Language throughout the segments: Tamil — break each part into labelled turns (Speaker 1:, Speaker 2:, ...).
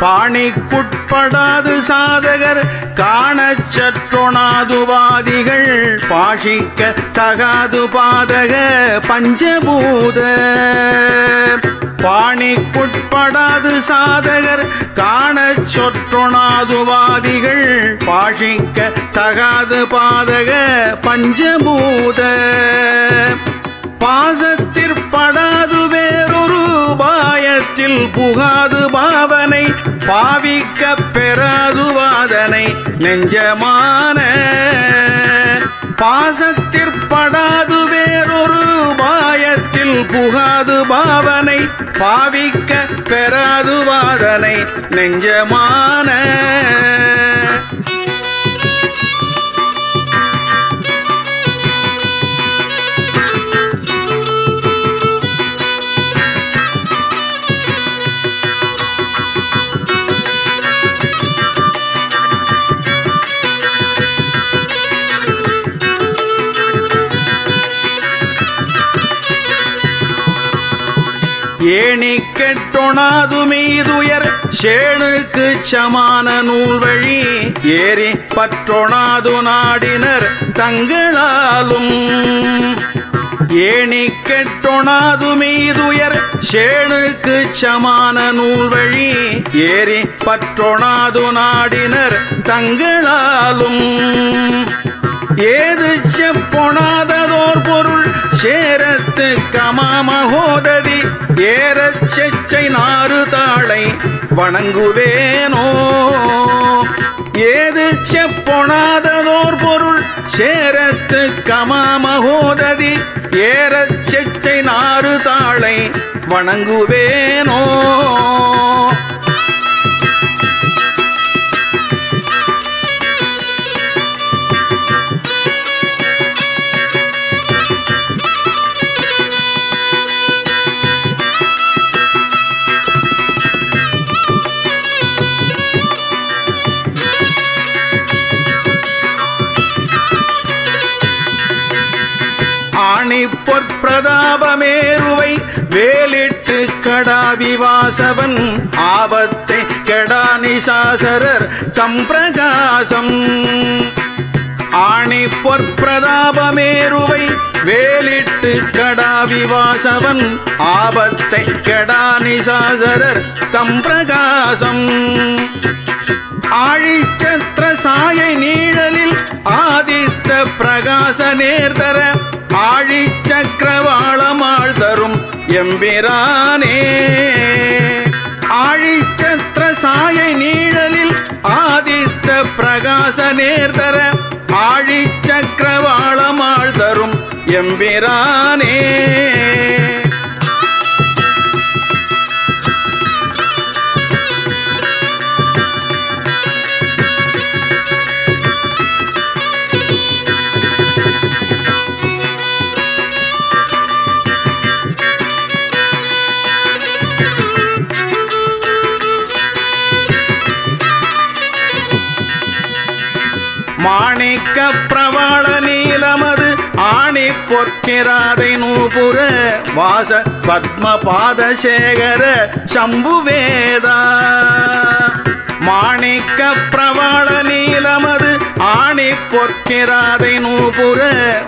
Speaker 1: பாணிக்குட்படாது சாதகர் காணச் சற்றொணாதுவாதிகள் பாஷிக்க தகாது பாதக பஞ்சபூத பாணிக்குட்படாது சாதகர் காணச் சொற்றொணாதுவாதிகள் பாஷிக்க தகாது பாதக பஞ்சபூத பாசத்திற்படாது வேறொரு பாய பாவத்தில் புகாது பாவனை பாவிக்க பெறாது வாதனை நெஞ்சமான பாசத்திற்படாது வேறொரு பாயத்தில் புகாது பாவனை பாவிக்க பெறாது வாதனை நெஞ்சமான ஏணி கெட்டொணாது மீதுயர் சேணுக்கு சமான நூல் வழி ஏறி பற்றொணாது நாடினர் தங்களாலும். ஏணி கெட்டொணாது மீதுயர் சேணுக்கு சமான நூல் வழி ஏறி பற்றொணாது நாடினர் தங்களாலும். ஏது செப்பொணாததோர் பொருள் சேரத்து கமாமகோததி ஏறச் செச்சை நாறு தாளை வணங்குவேனோ? ஏது செப்பொணாததோர் பொருள் சேரத்து கமாமகோததி ஏறச் செச்சை நாறு தாளை வணங்குவேனோ? ஆணி பொற்பிரதாபமேருவை வேலிட்டு கடாவி வாசவன் ஆபத்தை கெடானி சாசரர் தம் பிரகாசம். ஆணி பொற்பிரதாபமேருவை வேலிட்டு கடாவி வாசவன் ஆபத்தை கெடானி சாசரர் தம் பிரகாசம். ஆழிச்சத்திர சாயை நீழலில் ஆதித்த பிரகாச நேர்தர ஆழி சக்கரவாளமாள் தரும் எம்பிரானே. ஆழிச்சத்திர சாயை நீழலில் ஆதித்த பிரகாச நேர்தர ஆழி சக்கரவாளமாள் தரும் எம்பிரானே. மாணிக்க பிரவாள நீலமது ஆணி பொற்கிராதை நூபுர வாச பத்ம பாதசேகர சம்புவேதா மாணிக்க பிரவாள நீலமது ஆணி பொற்கிராதை நூபுர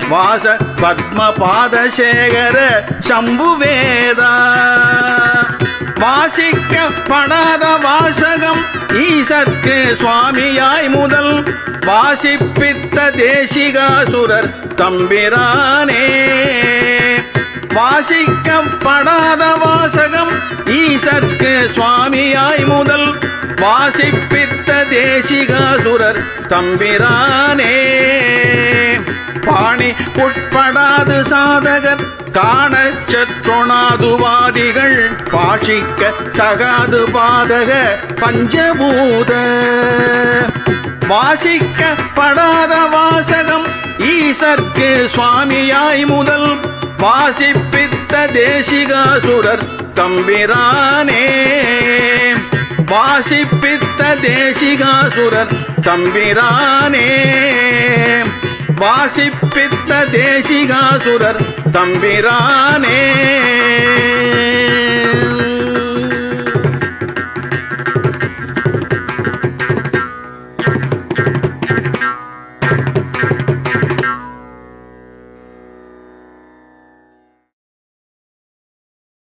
Speaker 1: வாச பத்ம பாதசேகர சம்புவேதா வாசிக்கப்படாத வாசகம் ஈசற்கு சுவாமியாய் முதல். வாசிப்பித்த தேசிகாசுரர் தம்பிரானே. வாசிக்கப்படாத வாசகம் ஈசற்கு சுவாமியாய் முதல். வாசிப்பித்த தேசிகாசுரர் தம்பிரானே. பாணி உட்படாது சாதகர் காணச்சற்றொணாதுவாதிகள் பாஷிக்க தகாது பாதக பஞ்சபூத. வாசிக்க படாத வாசகம் ஈசர்க்கு சுவாமியாய் முதல் வாசிப்பித்த தேசிகாசுரர் தம்பிரானே. வாசிப்பித்த தேசிகாசுரர் தம்பிரானே. வாசிப்பித்த தேசிகாசுரர் தம்பிரானே.